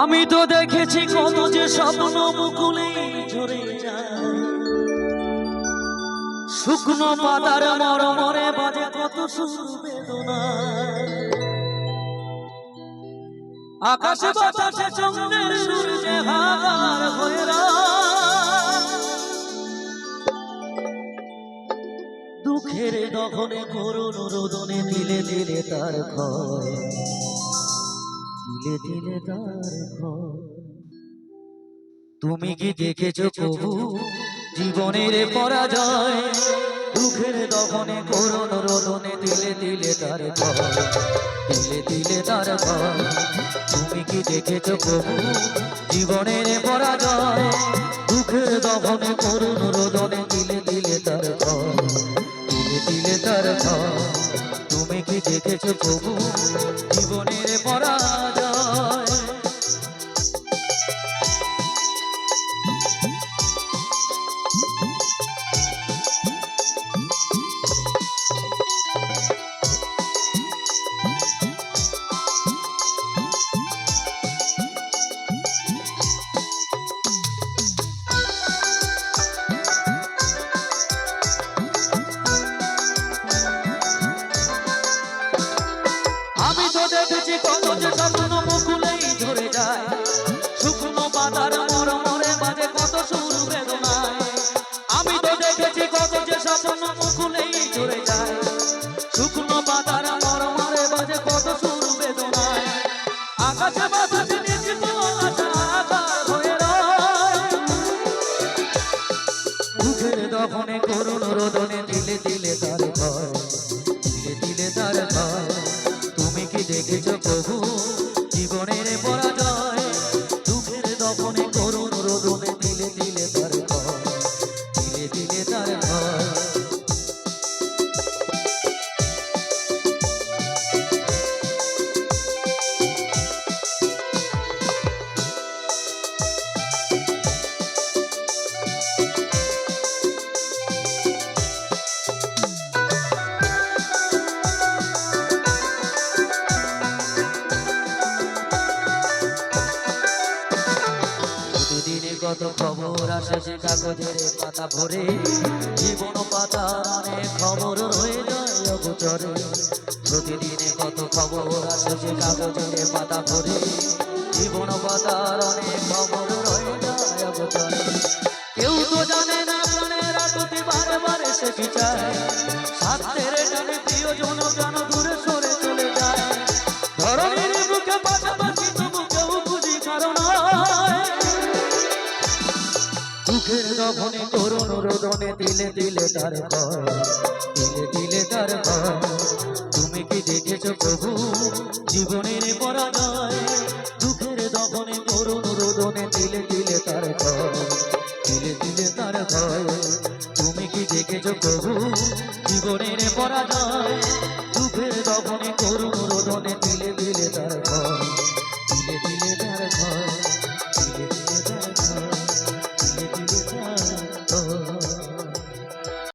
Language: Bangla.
আমি তো দেখেছি কত যে স্বপ্ন মুকুলে ঝরে যায়। শুকনো পাতার মরমরে বাজে কত সুর বেদনা আকাশে বাতাসে চন্দ্রের সূর্যে হাগার হয়ে। দুঃখের দখনে করুণ রোদনে দিলে দিলে তার ক্ষয় দিলে দিলে তার তুমি কি দেখেছ প্রভু? জীবনের পরাজয়। দুঃখের দখনে করুণ রোদনে দিলে দিলে তার দিলে দিলে তার তুমি কি দেখেছ প্রভু? জীবনের পরাজয়। দুঃখের দখনে করুণ রোদনে দিলে দিলে তার দিলে দিলে তার দেখেছ প্রভু জীবনের পরাজয়। তো দেখেছি কত স্বপ্ন মুকুলেই ঝরে যায়। শুকনো পাতার মরমরে বাজে কত সুর বেদনায়। আমি তো দেখেছি কত যে স্বপ্ন মুকুলেই ঝরে যায়। শুকনো পাতার মরমরে বাজে কত সুর বেদনায়। আকাশে বাতাসে নিশ্চিত রোদনে কত খবর আসে সে কাগজের পাতা ভরে। জীবন পাতা অনেক খবর রয়ে যায় অগোচরে। প্রতিদিনে কত খবর আসে সে কাগজের পাতা ভরে। জীবন পাতার অনেক খবর রয়ে যায় অগোচরে। কেউ তো জানে না প্রাণের আকুতি বারে বারে সে বিচার স্বার্থের সুখের নভনে তরুণ রোধনে দিলে দিলে তার দিলে দিলে তার তুমি কি দেখেছ প্রভু? জীবনের পরাজয়। দুঃখের দহনে তরুণ রোদনে দিলে দিলে তার দিলে দিলে তার তুমি কি দেখেছ প্রভু? জীবনের পরাজয়। দুঃখের দহনে তরুণ রোদনে দিলে দিলে তার দিলে দিলে তার